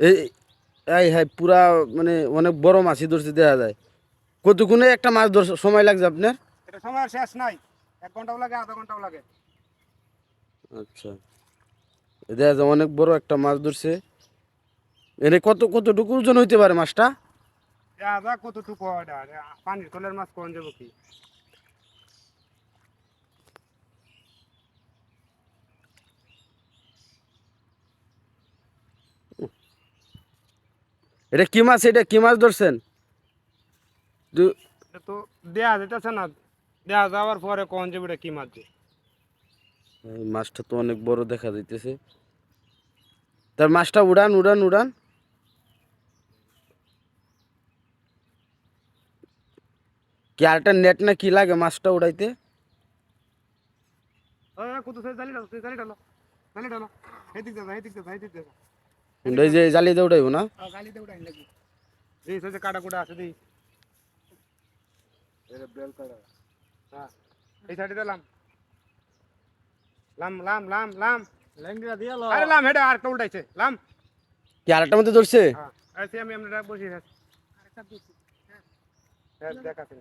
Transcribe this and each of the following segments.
এই এই হ্যাঁ পুরা মানে অনেক বড় মাছই ধরছে দেখা যায়। কতক্ষণে একটা মাছ ধর সময় লাগছে আপনার? এটা সময় শেষ নাই। এক ঘন্টাও লাগে আধা ঘন্টাও লাগে। আচ্ছা। দেখা যায় অনেক বড় একটা মাছ ধরছে। এনে কত কতটুকু ওজন হইতে পারে মাছটা? আধা কতটুকু পানির কলের মাছ কোন যাব কি? এটা কি মাছ? এটা কি মাছ ধরছেন? তো দেয়া যেতেছে না। দেয়া যাওয়ার পরে কোন এটা কি মাছ মাছটা তো অনেক বড় দেখা যাইতেছে। তার মাছটা উড়ান উড়ান উড়ান। কি আরেকটা নেট না কি লাগে মাছটা উড়াইতে? কত জালি ডালো জালি ডালো জালি ডালো হেদিক দাদা হেদিক দাদা হেদিক দাদা যে জালি দিয়ে উড়াইবো না? জালি দে উঠাই লাগি এই সে কাটা কুটা আছে দেই এর বেল কাটা। হ্যাঁ এই সাইডে দিলাম লাম। লাম লাম লাম লেঙ্গা দিয়ে আরে লাম হেডা আর একটা উল্টাইছে। লাম। কি আরেকটা মধ্যে ধরছে? হ্যাঁ আমি আমরা বসি আছি হ্যাঁ দেখাচ্ছি।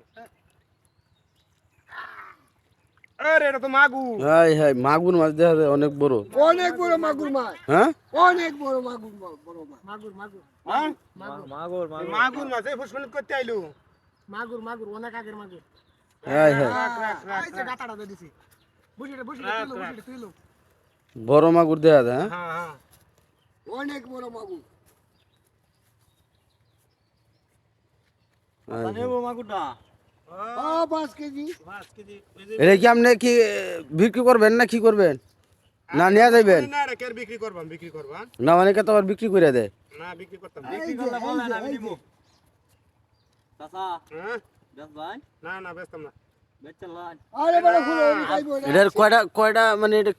আরে এটা তো মাগু হাই হাই মাগুর মাছ দেখা যায় অনেক বড়। অনেক বড় মাগুর মাছ। হ্যাঁ? অনেক বড় মাগুর বড় মাগুর মাগুর। হ্যাঁ? মাগুর। মাগুর মাগুর। মাছ এই ফুসফুনি করতে আইলু। মাগুর মাগুর অনেক আগের মাগুর। হাই হাই। রাখ রাখ রাখ এই যে গাতাটা দিছি। বুঝিটা বুঝিটা তুইলো বুঝিটা তুইলো বড় মাগুর দেখা যায় হ্যাঁ? হ্যাঁ অনেক বড় মাগুর। হাই হাই। মাগুরটা। ও পাঁচ কেজি। পাঁচ কেজি এটা কি আপনি কি বিক্রি করবেন না কি করবেন? না নিয়ে যাইবেন? না রে বিক্রি করবাম বিক্রি করবা না অনেকে তো আবার বিক্রি করে দেয়? হ্যাঁ? এটার কয়টা কয়টা মানে এটা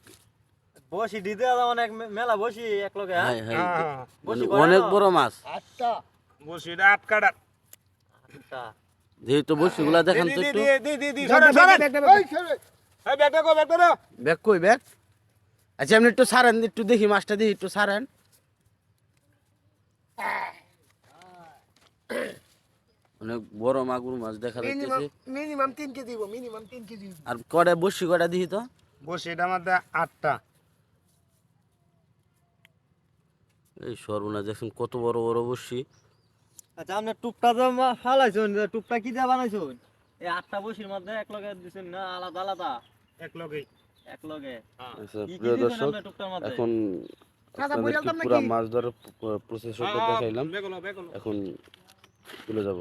বসি দিতে অনেক মেলা বসি এক লগে হ্যাঁ? হ্যাঁ মানে অনেক বড় মাছ। আটটা। বসি এটা আট আচ্ছা যেহেতু বসিগুলা দেখান তো একটু। ব্যাগ কই ব্যাগ? আচ্ছা আপনি একটু সারেন একটু দেখি মাছটা দেখি একটু সারেন। অনেক বড় মাগুর মাছ দেখা মিনিমাম যাচ্ছে মিনিমাম তিন কেজি হইবো মিনিমাম তিন কেজি হইবো। আর কয়টা বসি কয়টা দেখি তো। বসি এটা মধ্যে আটটা। এই সর্বনা দেখুন কত বড় বড় বসি। আচ্ছা আপনার টুপটা তো ফালাইছেন টুপটা কি দিয়ে বানাইছেন? এই আটটা বসির মধ্যে এক লগে দিছেন না আলাদা আলাদা? এক লগে এক লগে আচ্ছা প্রিয় দর্শক এখন নাকি? পুরা মাছ ধরার প্রসেসরটা দেখাইলাম। বেগুলো বেগুলো। এখন চলে যাব।